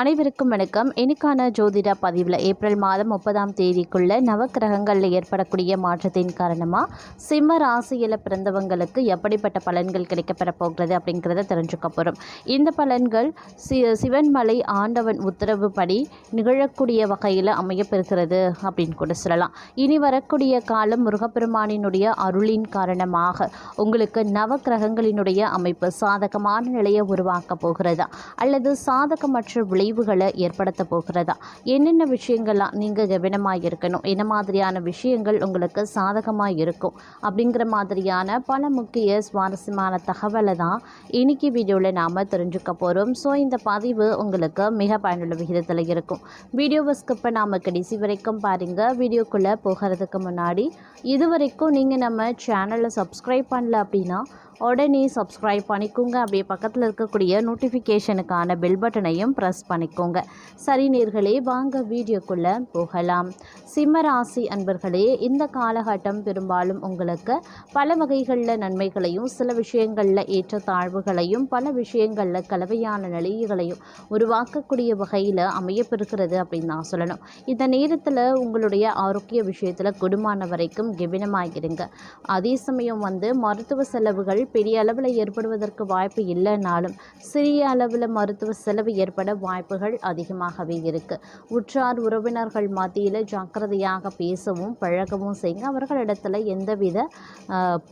அனைவருக்கும் வணக்கம். இன்னைக்கான ஜோதிட பதிவில் ஏப்ரல் மாதம் முப்பதாம் தேதிக்குள்ள நவக்கிரகங்களில் ஏற்படக்கூடிய மாற்றத்தின் காரணமாக சிம்ம ராசியில் பிறந்தவங்களுக்கு எப்படிப்பட்ட பலன்கள் கிடைக்கப்பெற போகிறது அப்படிங்கிறத தெரிஞ்சுக்க போகிறோம் இந்த பலன்கள் சி சிவன்மலை ஆண்டவன் உத்தரவுப்படி நிகழக்கூடிய வகையில் அமையப்பெறுகிறது அப்படின்னு கூட சொல்லலாம். இனி வரக்கூடிய காலம் முருகப்பெருமானினுடைய அருளின் காரணமாக உங்களுக்கு நவக்கிரகங்களினுடைய அமைப்பு சாதகமான நிலையை உருவாக்க போகிறதா? அல்லது சாதகமற்ற விளைவுகளை ஏற்படுத்த போகிறதா? என்னென்ன விஷயங்கள்லாம் நீங்கள் கவனமாக இருக்கணும்? என்ன மாதிரியான விஷயங்கள் உங்களுக்கு சாதகமாக இருக்கும்? அப்படிங்கிற மாதிரியான பல முக்கிய சுவாரஸ்யமான தகவலை தான் இன்னைக்கு வீடியோவில் நாம் தெரிஞ்சுக்க போகிறோம் ஸோ இந்த பதிவு உங்களுக்கு மிக பயனுள்ள விகிதத்தில் இருக்கும். வீடியோவை ஸ்கிப்பை நாம் கடைசி வரைக்கும் பாருங்கள் வீடியோக்குள்ளே போகிறதுக்கு முன்னாடி இது வரைக்கும் நீங்கள் நம்ம சேனலை சப்ஸ்கிரைப் பண்ணல அப்படின்னா உடனே சப்ஸ்கிரைப் பண்ணிக்கோங்க. அப்படியே பக்கத்தில் இருக்கக்கூடிய நோட்டிஃபிகேஷனுக்கான பெல் பட்டனையும் ப்ரெஸ் பண்ணிக்கோங்க. சரி நேர்களே வாங்க வீடியோக்குள்ளே போகலாம். சிம்ம ராசி அன்பர்களே இந்த காலகட்டம் பெரும்பாலும் உங்களுக்கு பல வகைகளில் நன்மைகளையும் சில விஷயங்களில் ஏற்றத்தாழ்வுகளையும் பல விஷயங்களில் கலவையான நிலைகளையும் உருவாக்கக்கூடிய வகையில் அமையப்பெறுகிறது அப்படின்னு நான் சொல்லணும். இந்த நேரத்தில் உங்களுடைய ஆரோக்கிய விஷயத்தில் குடும்பமான வரைக்கும் கவனமாகிருங்க அதே சமயம் வந்து மருத்துவ செலவுகள் பெரிய அளவில் ஏற்படுவதற்கு வாய்ப்பு இல்லைனாலும் சிறிய அளவில் மருத்துவ செலவு ஏற்பட வாய்ப்புகள் அதிகமாகவே இருக்குது உற்றார் உறவினர்கள் மத்தியில் ஜாக்கிரதையாக பேசவும் பழகவும் செய்யுங்க. அவர்களிடத்தில் எந்தவித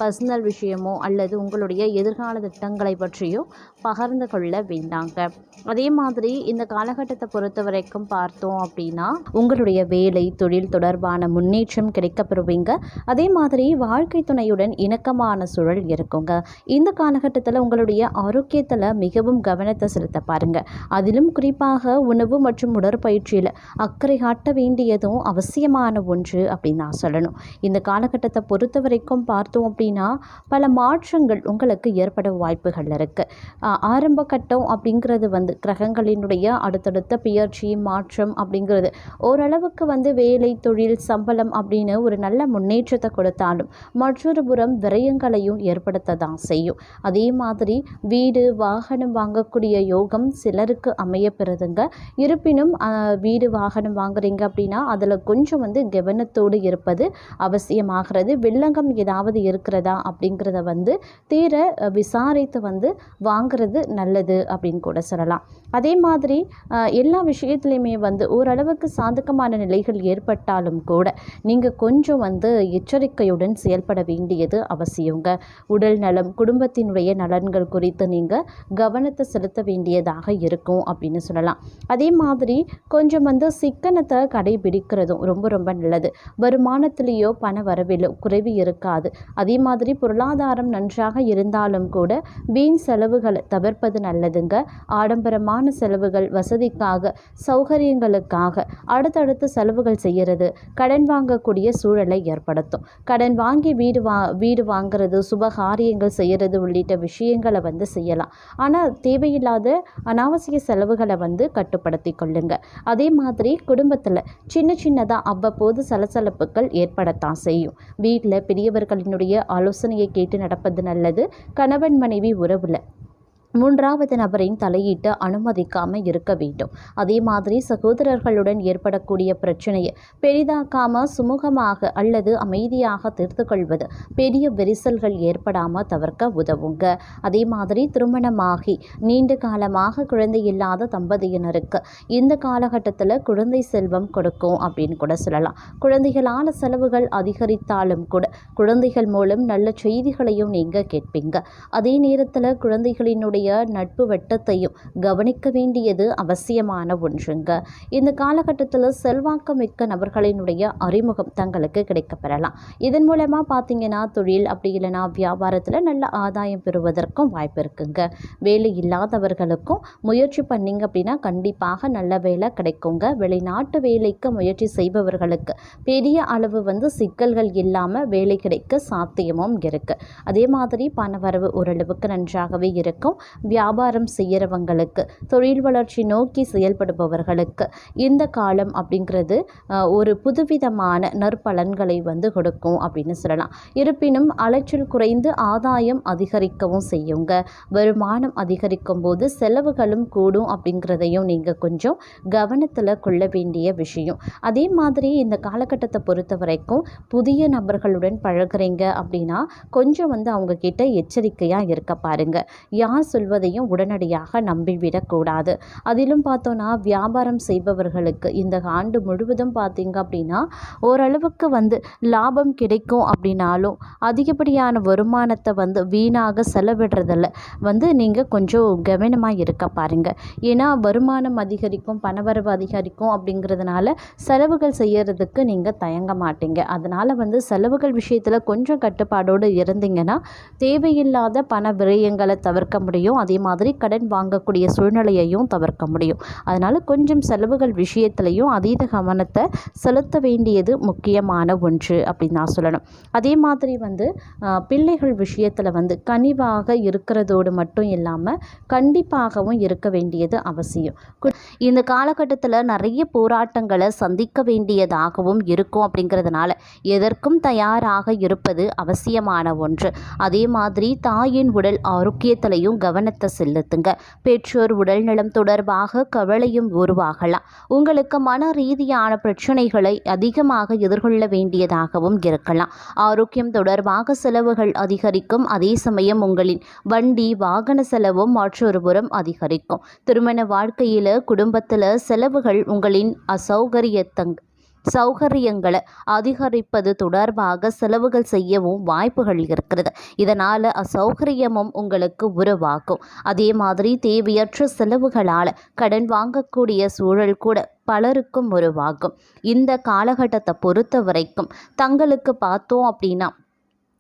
பர்சனல் விஷயமோ அல்லது உங்களுடைய எதிர்கால திட்டங்களை பற்றியோ பகிர்ந்து கொள்ள வேண்டாங்க. அதே மாதிரி இந்த காலகட்டத்தை பொறுத்த வரைக்கும் பார்த்தோம் அப்படின்னா உங்களுடைய வேலை தொழில் தொடர்பான முன்னேற்றம் கிடைக்கப்பெறுவீங்க அதே மாதிரி வாழ்க்கை துணையுடன் இணக்கமான சூழல் இருக்குங்க. இந்த காலகட்டத்தில் உங்களுடைய ஆரோக்கியத்தில் மிகவும் கவனத்தை செலுத்த பாருங்கள் அதிலும் குறிப்பாக உணவு மற்றும் உடற்பயிற்சியில் அக்கறை காட்ட வேண்டியதும் அவசியமான ஒன்று அப்படின்னு நான் சொல்லணும். இந்த காலகட்டத்தை பொறுத்த வரைக்கும் பார்த்தோம் அப்படின்னா பல மாற்றங்கள் உங்களுக்கு ஏற்பட வாய்ப்புகள் இருக்குது ஆரம்ப கட்டம் அப்படிங்கிறது வந்து கிரகங்களினுடைய அடுத்தடுத்த பியர்ச்சி மாற்றம் அப்படிங்கிறது ஓரளவுக்கு வந்து வேலை தொழில் சம்பளம் அப்படின்னு ஒரு நல்ல முன்னேற்றத்தை கொடுத்தாலும் மற்றொரு புறம் விரயங்களையும் ஏற்படுத்த தான் செய்யும். அதே மாதிரி வீடு வாகனம் வாங்கக்கூடிய யோகம் சிலருக்கு அமையப்பெறுதுங்க. இருப்பினும் வீடு வாகனம் வாங்குறீங்க அப்படின்னா அதில் கொஞ்சம் வந்து கவனத்தோடு இருப்பது அவசியமாகிறது. வில்லங்கம் ஏதாவது இருக்கிறதா அப்படிங்கிறத வந்து தீர விசாரித்து வந்து வாங்குறது நல்லது அப்படின்னு கூட சொல்லலாம். அதே மாதிரி எல்லா விஷயத்துலையுமே வந்து ஓரளவுக்கு சாதகமான நிலைகள் ஏற்பட்டாலும் கூட நீங்கள் கொஞ்சம் வந்து எச்சரிக்கையுடன் செயல்பட வேண்டியது அவசியங்க. உடல் நலம் குடும்பத்தினுடைய நலன்கள் குறித்து நீங்கள் கவனத்தை செலுத்த வேண்டியதாக இருக்கும் அப்படின்னு சொல்லலாம். அதே மாதிரி கொஞ்சம் வந்து சிக்கனத்தை கடைபிடிக்கிறதும் ரொம்ப ரொம்ப நல்லது. வருமானத்திலேயோ பண வரவிலோ குறைவு இருக்காது. அதே மாதிரி பொருளாதாரம் நன்றாக இருந்தாலும் கூட வீண் செலவுகளை தவிர்ப்பது நல்லதுங்க. ஆடம்பரமான செலவுகள் வசதிக்காக சௌகரியங்களுக்காக அடுத்தடுத்து செலவுகள் செய்கிறது கடன் வாங்கக்கூடிய சூழலை ஏற்படுத்தும். கடன் வாங்கி வீடு வா வீடு வாங்குறது சுபகாரியங்கள் செய்கிறது உள்ளிட்ட விஷயங்களை வந்து செய்யலாம். ஆனால் தேவையில்லாத அனாவசிய செலவுகளை வந்து கட்டுப்படுத்தி கொள்ளுங்க. அதே மாதிரி குடும்பத்தில் சின்ன சின்னதாக அவ்வப்போது சலசலப்புகள் ஏற்படத்தான் செய்யும். வீட்டில் பெரியவர்களினுடைய ஆலோசனையை கேட்டு நடப்பது நல்லது. கணவன் மனைவி உறவில் மூன்றாவது நபரின் தலையீட்டு அனுமதிக்காமல் இருக்க வேண்டும். அதே மாதிரி சகோதரர்களுடன் ஏற்படக்கூடிய பிரச்சனையை பெரிதாக்காம சுமூகமாக அல்லது அமைதியாக தீர்த்து கொள்வது பெரிய விரிசல்கள் ஏற்படாமல் தவிர்க்க உதவுங்க. அதே மாதிரி திருமணமாகி நீண்ட காலமாக குழந்தை இல்லாத தம்பதியினருக்கு இந்த காலகட்டத்தில் குழந்தை செல்வம் கொடுக்கும் அப்படின்னு கூட சொல்லலாம். குழந்தைகளான செலவுகள் அதிகரித்தாலும் கூட குழந்தைகள் மூலம் நல்ல செய்திகளையும் நீங்கள் கேட்பீங்க. அதே நேரத்தில் குழந்தைகளினுடைய நட்பு வட்டத்தையும் கவனிக்க வேண்டியது அவசியமான ஒன்றுங்க. இந்த காலகட்டத்தில் செல்வாக்கு மிக்க நபர்களினுடைய அறிமுகம் தங்களுக்கு கிடைக்கப்பெறலாம். இதன் மூலமாக பார்த்தீங்கன்னா தொழில் அப்படி இல்லைன்னா வியாபாரத்தில் நல்ல ஆதாயம் பெறுவதற்கும் வாய்ப்பு இருக்குங்க. வேலை இல்லாதவர்களுக்கும் முயற்சி பண்ணிங்க அப்படின்னா கண்டிப்பாக நல்ல வேலை கிடைக்குங்க. வெளிநாட்டு வேலைக்கு முயற்சி செய்பவர்களுக்கு பெரிய அளவு வந்து சிக்கல்கள் இல்லாமல் வேலை கிடைக்க சாத்தியமும் இருக்குது அதே மாதிரி பணவரவு ஓரளவுக்கு நன்றாகவே இருக்கும். வியாபாரம் செய்கிறவங்களுக்கு தொழில் வளர்ச்சி நோக்கி செயல்படுபவர்களுக்கு இந்த காலம் அப்படிங்கிறது ஒரு புதுவிதமான நற்பலன்களை வந்து கொடுக்கும் அப்படின்னு சொல்லலாம். இருப்பினும் அலைச்சல் குறைந்து ஆதாயம் அதிகரிக்கவும் செய்யுங்க. வருமானம் அதிகரிக்கும் போது செலவுகளும் கூடும் அப்படிங்கிறதையும் நீங்கள் கொஞ்சம் கவனத்தில் கொள்ள வேண்டிய விஷயம். அதே மாதிரி இந்த காலகட்டத்தை பொறுத்த வரைக்கும் புதிய நபர்களுடன் பழகுறீங்க அப்படின்னா கொஞ்சம் வந்து அவங்க கிட்ட எச்சரிக்கையாக இருக்க பாருங்க. யார் சொல்வதையும் உடனடியாக நம்பிவிடக்கூடாது. அதிலும் பார்த்தோன்னா வியாபாரம் செய்பவர்களுக்கு இந்த ஆண்டு முழுவதும் பார்த்தீங்க அப்படின்னா ஓரளவுக்கு வந்து லாபம் கிடைக்கும் அப்படின்னாலும் அதிகப்படியான வருமானத்தை வந்து வீணாக செலவிடுறதில் வந்து நீங்கள் கொஞ்சம் கவனமாக இருக்க பாருங்க. ஏன்னா வருமானம் அதிகரிக்கும் பணவரவு அதிகரிக்கும் அப்படிங்கிறதுனால செலவுகள் செய்யறதுக்கு நீங்கள் தயங்க மாட்டீங்க. அதனால் வந்து செலவுகள் விஷயத்தில் கொஞ்சம் கட்டுப்பாடோடு இருந்தீங்கன்னா தேவையில்லாத பண விரயங்களை தவிர்க்க முடியும். அதே மாதிரி கடன் வாங்கக்கூடிய சூழ்நிலையையும் தவிர்க்க முடியும். அதனால் கொஞ்சம் செலவுகள் விஷயத்துலையும் அதீத கவனத்தை செலுத்த வேண்டியது முக்கியமான ஒன்று அப்படின்னு நான் சொல்லணும். அதே மாதிரி வந்து பிள்ளைகள் விஷயத்தில் வந்து கனிவாக இருக்கிறதோடு மட்டும் இல்லாமல் கண்டிப்பாகவும் இருக்க வேண்டியது அவசியம். இந்த காலகட்டத்தில் நிறைய போராட்டங்களை சந்திக்க வேண்டியதாகவும் இருக்கும் அப்படிங்கிறதுனால எதற்கும் தயாராக இருப்பது அவசியமான ஒன்று. அதே மாதிரி தாயின் உடல் ஆரோக்கியத்திலையும் கவனத்தை செலுத்துங்க. பெற்றோர் உடல்நலம் தொடர்பாக கவலையும் உருவாகலாம். உங்களுக்கு மன ரீதியான பிரச்சனைகளை அதிகமாக எதிர்கொள்ள வேண்டியதாகவும் இருக்கலாம். ஆரோக்கியம் தொடர்பாக செலவுகள் அதிகரிக்கும். அதே சமயம் உங்களின் வண்டி வாகன செலவும் மற்றொரு புறம் அதிகரிக்கும். திருமண வாழ்க்கையில் குடும்பத்தில் செலவுகள் உங்களின் அசௌகரியத்தங் சௌகரியங்களை அதிகரிப்பது தொடர்பாக செலவுகள் செய்யவும் வாய்ப்புகள் இருக்கிறது. இதனால் அசௌகரியமும் உங்களுக்கு உருவாகும். அதே மாதிரி தேவையற்ற செலவுகளால் கடன் வாங்கக்கூடிய சூழல் கூட பலருக்கும் உருவாகும். இந்த காலகட்டத்தை பொறுத்த வரைக்கும் தங்களுக்கு பார்த்தோம் அப்படின்னா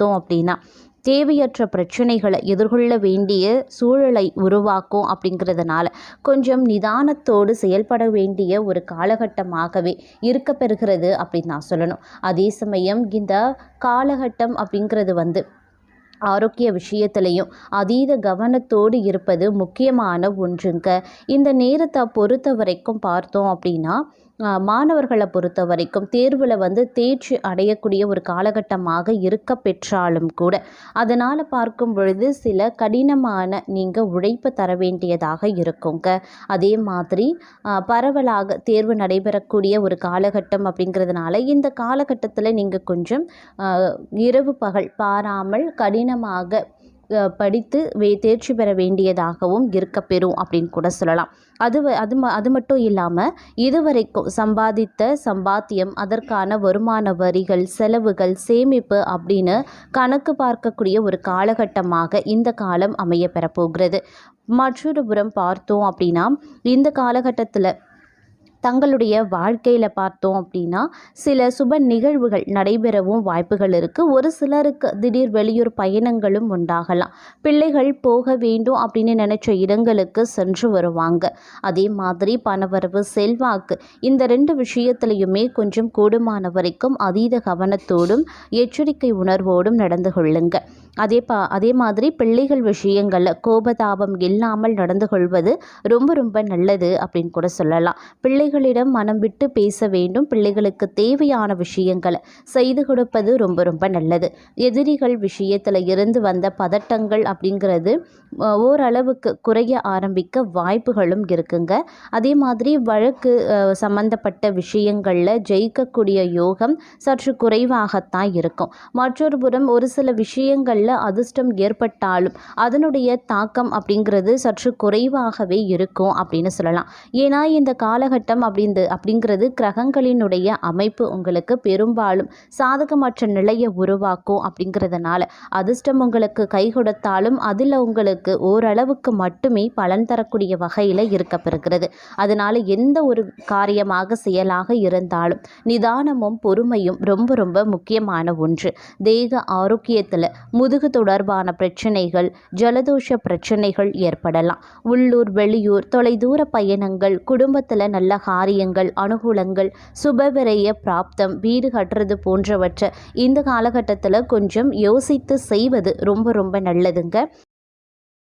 பார்த்தோம் அப்படின்னா தேவையற்ற பிரச்சனைகளை எதிர்கொள்ள வேண்டிய சூழலை உருவாக்கும் அப்படிங்கிறதுனால கொஞ்சம் நிதானத்தோடு செயல்பட வேண்டிய ஒரு காலகட்டமாகவே இருக்க பெறுகிறது அப்படின்னு நான் சொல்லணும். அதே சமயம் இந்த காலகட்டம் அப்படிங்கிறது வந்து ஆரோக்கிய விஷயத்திலையும் அதீத கவனத்தோடு இருப்பது முக்கியமான ஒன்றுங்க. இந்த நேரத்தை பொறுத்த வரைக்கும் பார்த்தோம் அப்படின்னா மாணவர்களை பொறுத்த வரைக்கும் தேர்வில் வந்து தேர்ச்சி அடையக்கூடிய ஒரு காலகட்டமாக இருக்க பெற்றாலும் கூட அதனால் பார்க்கும் பொழுது சில கடினமான நீங்கள் உழைப்பு தர வேண்டியதாக இருக்குங்க. அதே மாதிரி பரவலாக தேர்வு நடைபெறக்கூடிய ஒரு காலகட்டம் அப்படிங்கிறதுனால இந்த காலகட்டத்தில் நீங்கள் கொஞ்சம் இரவு பகல் பாராமல் கடினமாக படித்து வே தேர்ச்சி பெற வேண்டியதாகவும் இருக்கப்பெறும் அப்படின்னு கூட சொல்லலாம். அது அது ம அது மட்டும் இல்லாமல் இதுவரைக்கும் சம்பாதித்த சம்பாத்தியம் அதற்கான வருமான வரிகள் செலவுகள் சேமிப்பு அப்படின்னு கணக்கு பார்க்கக்கூடிய ஒரு காலகட்டமாக இந்த காலம் அமைய பெறப்போகிறது மற்றொரு புறம் பார்த்தோம் அப்படின்னா இந்த காலகட்டத்தில் தங்களுடைய வாழ்க்கையில் பார்த்தோம் அப்படின்னா சில சுப நிகழ்வுகள் நடைபெறவும் வாய்ப்புகள் இருக்குது ஒரு சிலருக்கு திடீர் வெளியூர் பயணங்களும் உண்டாகலாம். பிள்ளைகள் போக வேண்டும் அப்படின்னு நினச்ச இடங்களுக்கு சென்று வருவாங்க. அதே மாதிரி பணவரவு செல்வாக்கு இந்த ரெண்டு விஷயத்துலையுமே கொஞ்சம் கூடுமான வரைக்கும் அதீத கவனத்தோடும் எச்சரிக்கை உணர்வோடும் நடந்து கொள்ளுங்க. அதே பா அதே மாதிரி பிள்ளைகள் விஷயங்களில் கோபதாபம் இல்லாமல் நடந்து கொள்வது ரொம்ப ரொம்ப நல்லது அப்படின்னு கூட சொல்லலாம். பிள்ளைகளிடம் மனம் விட்டு பேச வேண்டும். பிள்ளைகளுக்கு தேவையான விஷயங்களை செய்து கொடுப்பது ரொம்ப ரொம்ப நல்லது. எதிரிகள் விஷயத்தில் இருந்து வந்த பதட்டங்கள் அப்படிங்கிறது ஓரளவுக்கு குறைய ஆரம்பிக்க வாய்ப்புகளும் இருக்குங்க. அதே மாதிரி வழக்கு சம்பந்தப்பட்ட விஷயங்களில் ஜெயிக்கக்கூடிய யோகம் சற்று குறைவாகத்தான் இருக்கும். மற்றொரு புறம் ஒரு சில விஷயங்களில் அதிர்ஷ்டம் ஏற்பட்டாலும் அதனுடைய தாக்கம் அப்படிங்கிறது சற்று குறைவாகவே இருக்கும் அப்படின்னு சொல்லலாம். ஏன்னா இந்த காலகட்டம் காலம் அப்படிந்து அப்படிங்கிறது கிரகங்களினுடைய அமைப்பு உங்களுக்கு பெரும்பாலும் சாதகமற்ற நிலையை உருவாக்கும் அப்படிங்கிறதுனால. அதிர்ஷ்டம் உங்களுக்கு கை கொடுத்தாலும் அதில் உங்களுக்கு ஓரளவுக்கு மட்டுமே பலன் தரக்கூடிய வகையில் இருக்கப்பெறுகிறது. அதனால் எந்த ஒரு காரியமாக செயலாக இருந்தாலும் நிதானமும் பொறுமையும் ரொம்ப ரொம்ப முக்கியமான ஒன்று. தேக ஆரோக்கியத்தில் முதுகு தொடர்பான பிரச்சனைகள் ஜலதோஷ பிரச்சனைகள் ஏற்படலாம். உள்ளூர் வெளியூர் தொலைதூர பயணங்கள் குடும்பத்தில் நல்ல காரியங்கள் அனுகூலங்கள் சுபவிரய பிராப்தம் வீடு கட்டுறது போன்றவற்றை இந்த காலகட்டத்தில் கொஞ்சம் யோசித்து செய்வது ரொம்ப ரொம்ப நல்லதுங்க.